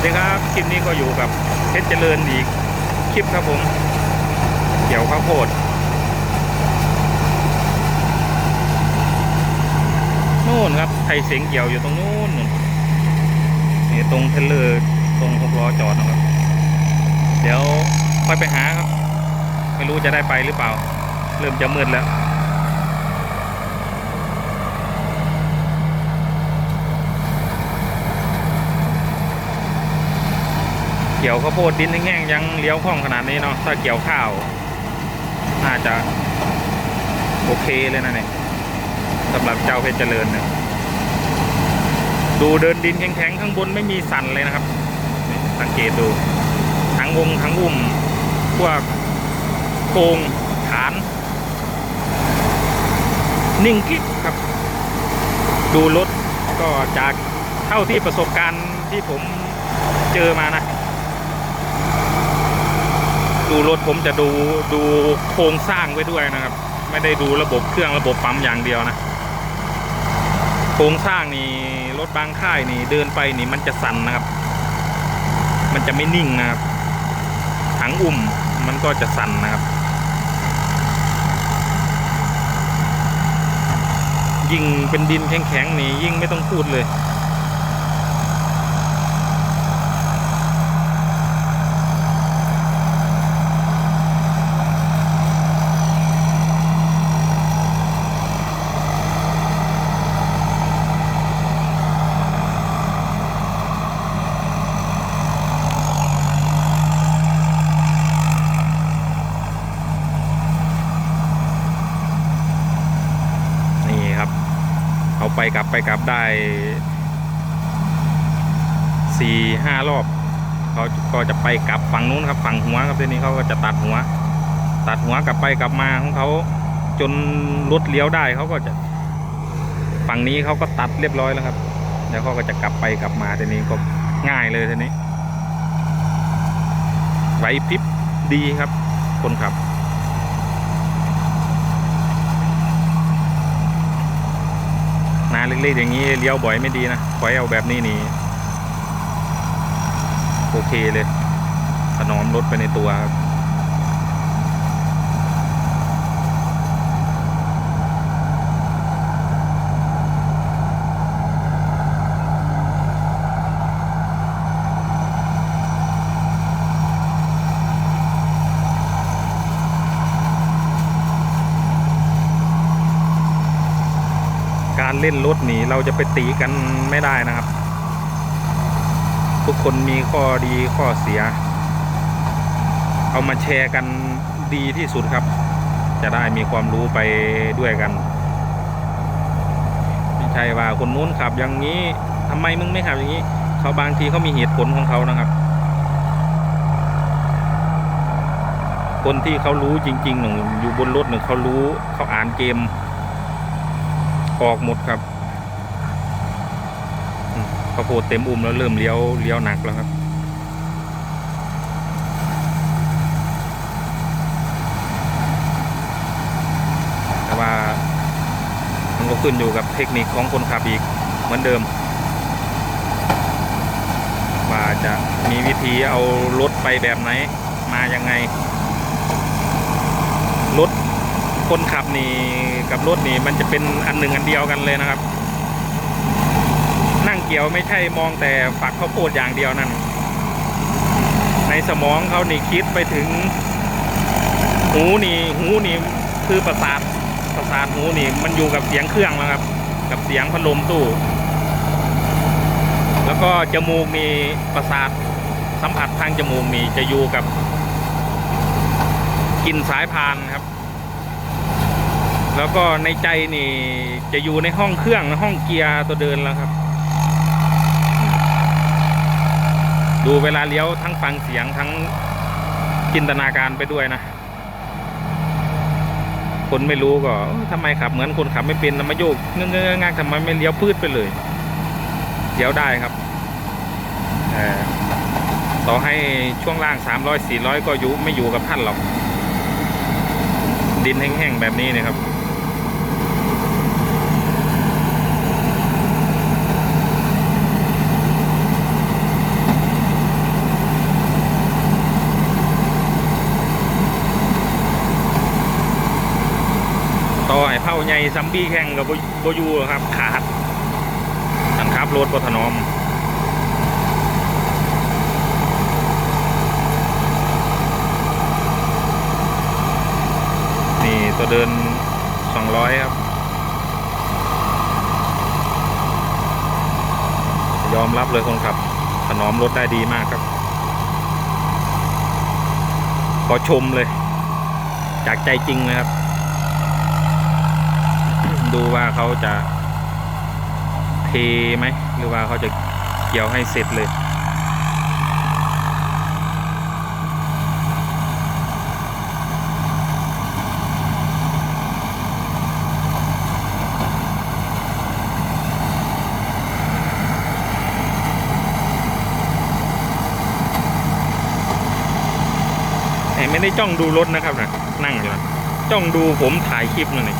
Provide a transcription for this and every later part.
วัสดีครับ คลิปนี้ก็อยู่กับเพชรเจริญอีกคลิปครับผม เกี่ยวข้าวโพดนู่นครับไทยเสียงเกี่ยวอยู่ตรงนู้นนู่นนี่ตรงเทเลอร์ตรงหกล้อจอดนะครับ เดี๋ยวค่อยไปหาครับ ไม่รู้จะได้ไปหรือเปล่า เริ่มจะมืดแล้ว เกี่ยวข้าวโพดดินแห้งๆยังเลี้ยวคล่องขนาดนี้เนาะถ้าเกี่ยวข้าว น่าจะ โอเคเลยนะเนี่ยสำหรับเจ้าเพชรเจริญเนี่ยดูเดินดินแข็งๆข้างบนไม่มีสั่นเลยนะครับ สังเกตดู ทั้งวงทั้งอุ้มพวกโครงฐาน นิ่งกิ๊บครับ ดูรถก็จากเท่าที่ประสบการณ์ที่ผมเจอมานะ ดูรถผมจะดูดูโครงสร้างไว้ด้วยนะครับ ไม่ได้ดูระบบเครื่องระบบปั๊มอย่างเดียวนะ โครงสร้างนี่รถบางค่ายนี่เดินไปนี่มันจะสั่นนะครับ มันจะไม่นิ่งนะครับถังอุ่มมันก็จะสั่นนะครับ ยิ่งเป็นดินแข็งๆนี่ยิ่งไม่ต้องพูดเลย เอาไปกลับไปกลับได้สี่ห้ารอบเขาก็จะไปกลับฝั่งนู้นครับฝั่งหัวครับทีนี้เขาก็จะตัดหัว ตัดหัวกลับไปกลับมาของเขาจนรถเลี้ยวได้เขาก็จะฝั่งนี้เขาก็ตัดเรียบร้อยแล้วครับ แล้วเขาก็จะกลับไปกลับมาทีนี้ก็ง่ายเลยทีนี้ไหวพริบดีครับ คนขับ นา เล็กๆอย่างนี้เลี้ยวบ่อยไม่ดีนะขอยเอาแบบนี้นี่โอเคเลยถนอมรถไปในตัวครับ การเล่นรถหนีเราจะไปตีกันไม่ได้นะครับ ทุกคนมีข้อดีข้อเสีย เอามาแชร์กันดีที่สุดครับ จะได้มีความรู้ไปด้วยกันไม่ใช่ว่าคนนู้นขับอย่างนี้ทำไมมึงไม่ขับอย่างนี้เขาบางทีเขามีเหตุผลของเขานะครับ คนที่เขารู้จริงๆหนึ่งอยู่บนรถหนึ่งเขารู้เขาอ่านเกม ออกหมดครับข้าวโพดเต็มอุ้มแล้วเริ่มเลี้ยวเลี้ยวหนักแล้วครับแต่ว่ามันก็ขึ้นอยู่กับเทคนิคของคนขับอีกเหมือนเดิม ว่าจะมีวิธีเอารถไปแบบไหนมายังไง รถ คนขับนี่กับรถนี่มันจะเป็นอันหนึ่งอันเดียวกันเลยนะครับ นั่งเกี่ยวไม่ใช่มองแต่ฝักข้าวโพดอย่างเดียวนั่น ในสมองเขานี่คิดไปถึง หูนี่หูนี่คือประสาทประสาทหูนี่มันอยู่กับเสียงเครื่องนะครับ กับเสียงพัดลมตู้ แล้วก็จมูกนี่ประสาทสัมผัสทางจมูกนี่จะอยู่กับกลิ่นสายพานครับ แล้วก็ในใจนี่ จะอยู่ในห้องเครื่องห้องเกียร์ตัวเดินแล้วครับ ดูเวลาเลี้ยวทั้งฟังเสียงทั้งจินตนาการไปด้วยนะคนไม่รู้ก็เอ้าทำไมขับเหมือนคนขับไม่เป็นนะมาโยกเงื้อๆงางทำไมไม่เลี้ยวพืดไปเลยเลี้ยวได้ครับต่อให้ช่วงล่าง 300 400 ก็อยู่ไม่อยู่กับท่านหรอก ดินแห้งๆแบบนี้นะครับ น ใหญ่ซัมบี้แข่งกับโบยูครับขาดสันครับรถปถนอมนี่ตัวเดิน 200 ครับ ยอมรับเลยคนขับ ถนอมรถได้ดีมากครับ ขอชมเลย จากใจจริงเลยครับ ดูว่าเขาจะเทไหมหรือว่าเขาจะเกี่ยวให้เสร็จเลยไม่ได้จ้องดูรถนะครับนะนั่งอยู่นะจ้องดูผมถ่ายคลิปนั่นเอง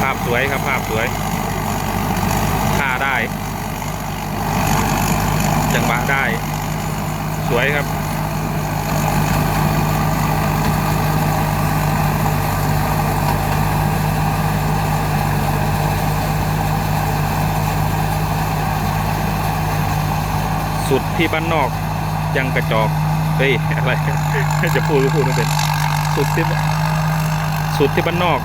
ภาพสวย ครับภาพสวยท่าได้จังหวะได้ สวยครับสุดที่บ้านนอกยังกระจอก เฮ้ย อะไร จะพูดก็พูดไม่เป็น สุดที่ สุดที่บ้านนอก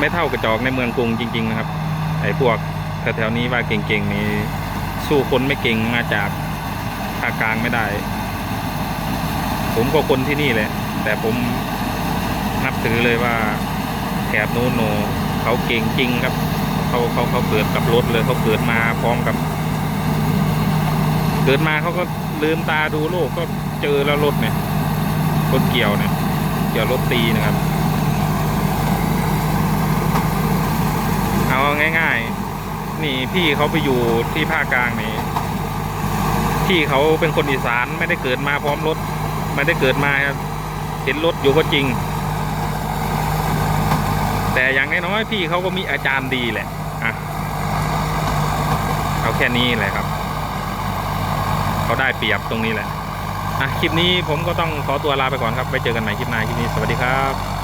ไม่เท่ากระจอกในเมืองกรุงจริง ๆ นะครับ ไอ้พวกแถวๆนี้ว่าเก่งๆนี่สู้คนไม่เก่งมาจากภาคกลางไม่ได้ ผมก็คนที่นี่แหละ แต่ผมนับถือเลยว่าแถบนู้นโนเขาเก่งจริงครับเขาเขาเขาเกิดกับรถเลยเขาเกิดมาพร้อมกับ เกิดมาเขาก็ลืมตาดูโลกก็เจอแล้วรถเนี่ยรถเกี่ยวเนี่ยเกี่ยวรถตีนะครับ เอาง่าย ๆ นี่พี่เขาไปอยู่ที่ภาคกลางนี่พี่เขาเป็นคนอีสานไม่ได้เกิดมาพร้อมรถ ไม่ได้เกิดมาครับเห็นรถอยู่ก็จริง แต่อย่างน้อยๆพี่เขาก็มีอาจารย์ดีแหละอะเอาแค่นี้แหละครับเขาได้เปรียบตรงนี้แหละอะคลิปนี้ผมก็ต้องขอตัวลาไปก่อนครับไว้เจอกันใหม่คลิปหน้าคลิปนี้สวัสดีครับ